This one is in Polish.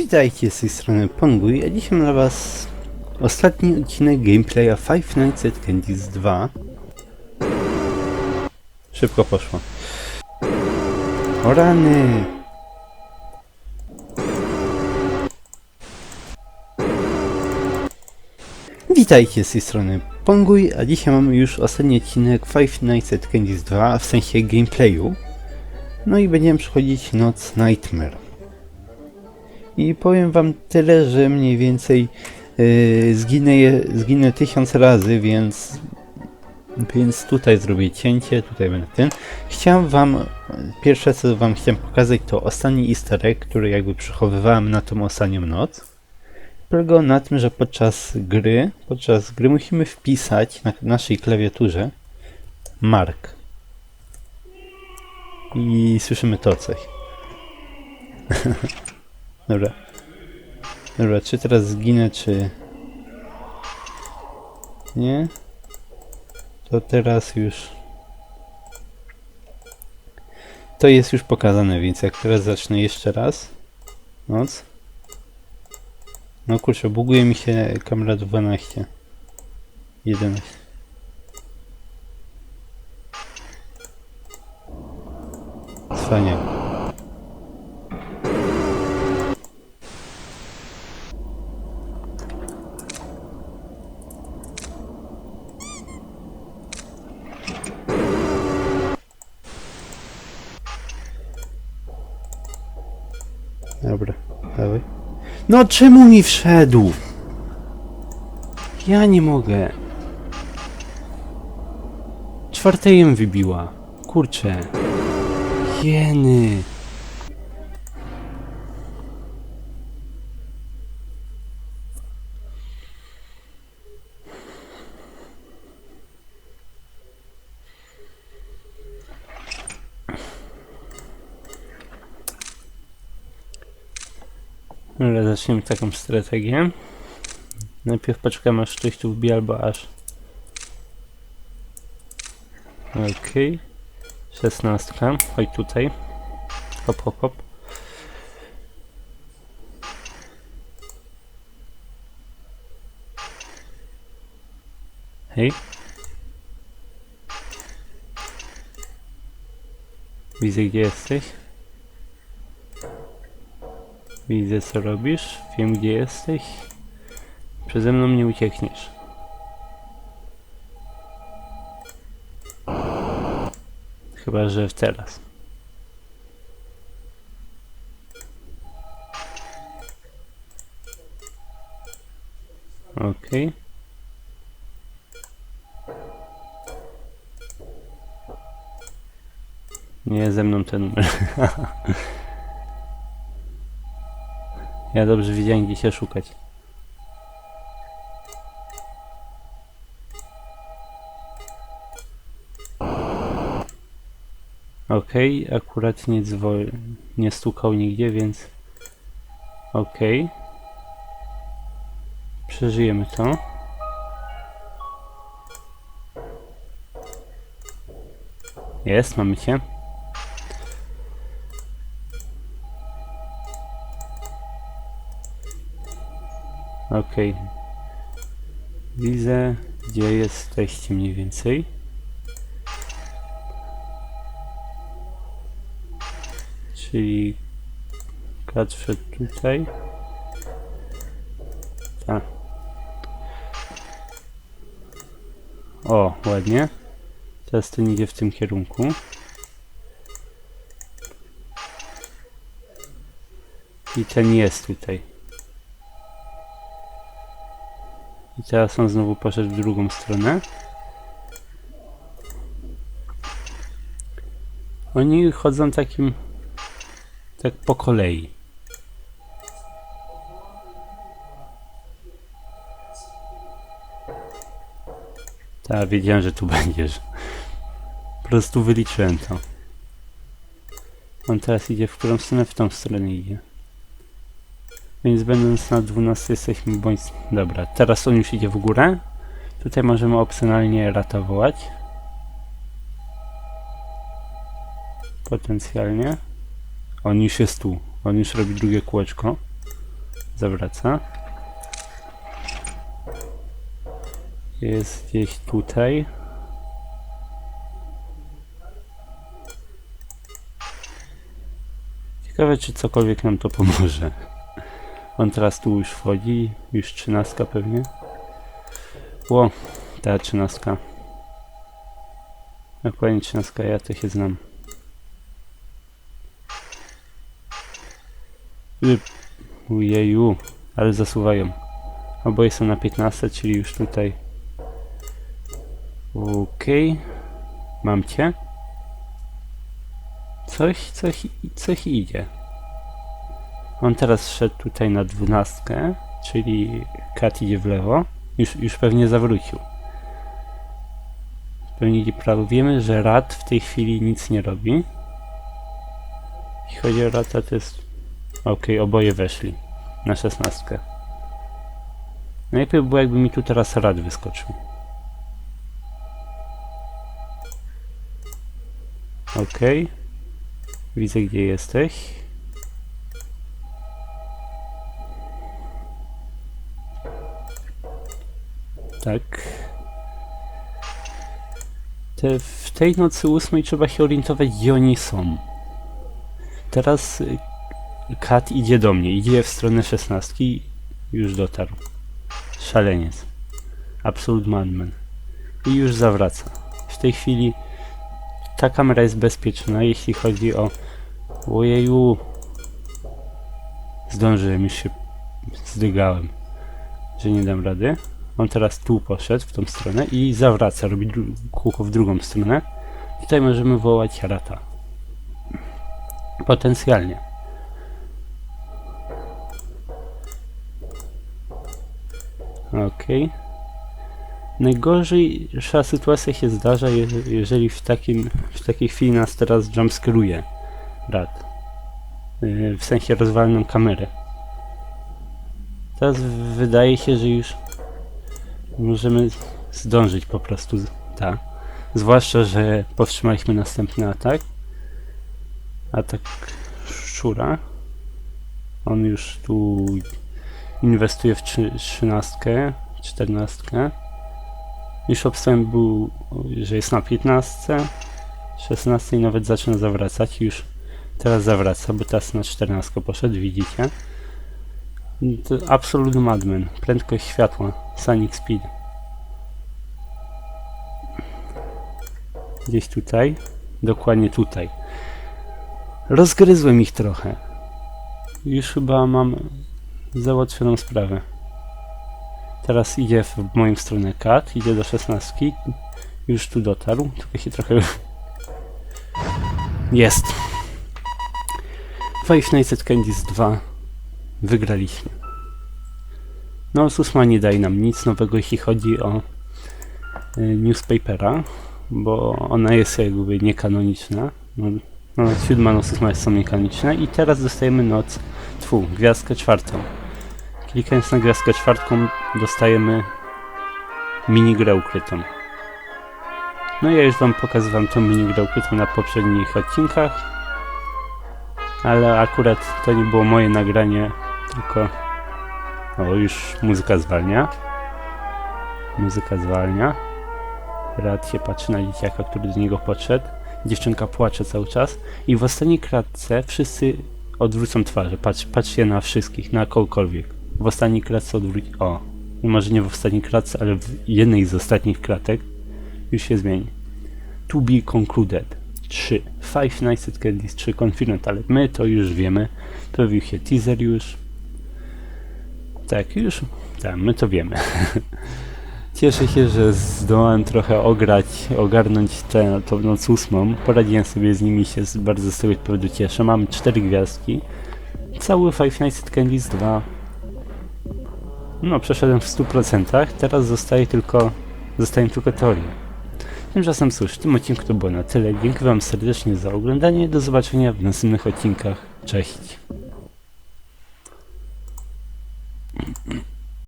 Witajcie z tej strony Ponguj, a dzisiaj mam dla was ostatni odcinek gameplaya Five Nights at Candy's 2. Szybko poszło. O rany! Witajcie z tej strony Ponguj, a dzisiaj mamy już ostatni odcinek Five Nights at Candy's 2, w sensie gameplayu. No i będziemy przechodzić noc Nightmare. I powiem wam tyle, że mniej więcej yy, zginę, zginę tysiąc razy, więc więc tutaj zrobię cięcie, tutaj będę ten. Chciałem wam, pierwsze co wam chciałem pokazać to ostatni easter egg, który jakby przechowywałem na tą ostatnią noc. Polegał na tym, że podczas gry, podczas gry musimy wpisać na naszej klawiaturze Mark. I słyszymy to coś. Dobra. Dobra, czy teraz zginę, czy... Nie? To teraz już... To jest już pokazane, więc jak teraz zacznę jeszcze raz... Noc. No kurczę, buguje mi się kamera 12. 11. Cwaniak. No czemu mi wszedł? Ja nie mogę. Czwarte jem wybiła. Kurczę. Jeny. Dobra, zaczniemy taką strategię. Najpierw poczekamy aż ktoś tu wbije albo aż. Okej. Szesnastka. Chodź tutaj. Hop, hop, hop. Hej. Widzę gdzie jesteś. Widzę co robisz, wiem gdzie jesteś. Przeze mną nie uciekniesz. Chyba, że w teraz. Okej. Nie ze mną ten numer. Ja dobrze wiedziałem, gdzie się szukać. Okej, okay, akurat nie dzwonił, nie stukał nigdzie, więc... Okej. Okay. Przeżyjemy to. Jest, mamy cię. Okay. Widzę, gdzie jesteście mniej więcej. Czyli wszedł tutaj. Tak. O, ładnie. Teraz ten idzie w tym kierunku. I ten jest tutaj. I teraz on znowu poszedł w drugą stronę. Oni chodzą takim... tak po kolei. Tak, wiedziałem, że tu będziesz. Po prostu wyliczyłem to. On teraz idzie w którą stronę? W tą stronę idzie. Więc będąc na 12 jesteśmy bądź... Dobra, teraz on już idzie w górę. Tutaj możemy opcjonalnie ratować. Potencjalnie. On już jest tu. On już robi drugie kółeczko. zawraca. Jest gdzieś tutaj. Ciekawe, czy cokolwiek nam to pomoże. On teraz tu już wchodzi, już trzynastka pewnie. Ło, ta trzynastka. Dokładnie trzynastka, ja to się znam. Ujeju, ale zasuwają. Oboje są na 15, czyli już tutaj. Okej. Mam cię. Coś, coś, coś idzie. On teraz szedł tutaj na dwunastkę, czyli kat idzie w lewo. Już, już pewnie zawrócił. Pewnie idzie prawo. Wiemy, że rad w tej chwili nic nie robi. Jeśli chodzi o rata, to jest... Okej, oboje weszli na szesnastkę. Najlepiej by było, jakby mi tu teraz rad wyskoczył. Okej. Widzę, gdzie jesteś. Tak. Te, w tej nocy ósmej trzeba się orientować, gdzie oni są. Teraz y, Kat idzie do mnie, idzie w stronę szesnastki. Już dotarł. Szaleniec. Absolute madman. I już zawraca. W tej chwili ta kamera jest bezpieczna, jeśli chodzi o... Ojeju. Zdążyłem, już się zdygałem, że nie dam rady. On teraz tu poszedł, w tą stronę i zawraca, robi kółko w drugą stronę. Tutaj możemy wołać rata. Potencjalnie. Okej. Najgorsza sytuacja się zdarza, je- jeżeli w, takim, w takiej chwili nas teraz jumpscaruje rad. Yy, W sensie rozwalną kamerę. Teraz wydaje się, że już możemy zdążyć po prostu. Tak. Zwłaszcza, że powstrzymaliśmy następny atak. Atak szczura. On już tu inwestuje w trzy- trzynastkę, czternastkę. Już obstałem był, że jest na 15, 16 i nawet zaczyna zawracać. Już teraz zawraca, bo teraz na 14 poszedł, widzicie. Absolute Madman, prędkość światła, Sonic Speed. Gdzieś tutaj, dokładnie tutaj. Rozgryzłem ich trochę. Już chyba mam załatwioną sprawę. Teraz idzie w moją stronę kat, idzie do 16. Już tu dotarł, tylko się trochę... Jest! Five Nights at Candy's 2 wygraliśmy. No, Susma nie daje nam nic nowego, jeśli chodzi o y, newspapera, bo ona jest jakby niekanoniczna. No, no siódma noc jest są i teraz dostajemy noc, tfu, gwiazdkę czwartą. Klikając na gwiazdkę czwartą dostajemy minigrę ukrytą. No ja już wam pokazywałem tą minigrę ukrytą na poprzednich odcinkach. Ale akurat to nie było moje nagranie, tylko... O, już muzyka zwalnia. Muzyka zwalnia. Rad się patrzy na dzieciaka, który do niego podszedł. Dziewczynka płacze cały czas. I w ostatniej kratce wszyscy odwrócą twarze. Patrz, patrzcie na wszystkich, na kogokolwiek. W ostatniej kratce odwróć... O, może nie w ostatniej kratce, ale w jednej z ostatnich kratek już się zmieni. To be concluded. 3. Five Nights at Candy's 3 Confident, ale my to już wiemy. Pojawił się teaser już. Tak, już. Tak, my to wiemy. Cieszę się, że zdołałem trochę ograć, ogarnąć tę noc ósmą. Poradziłem sobie z nimi się bardzo z tego powodu cieszę. Mam 4 gwiazdki. Cały Five Nights at Candy's 2 no, przeszedłem w 100%. Teraz zostaje tylko, zostaje tylko teoria. Tymczasem cóż, w tym odcinku to było na tyle. Dziękuję Wam serdecznie za oglądanie. Do zobaczenia w następnych odcinkach. Cześć.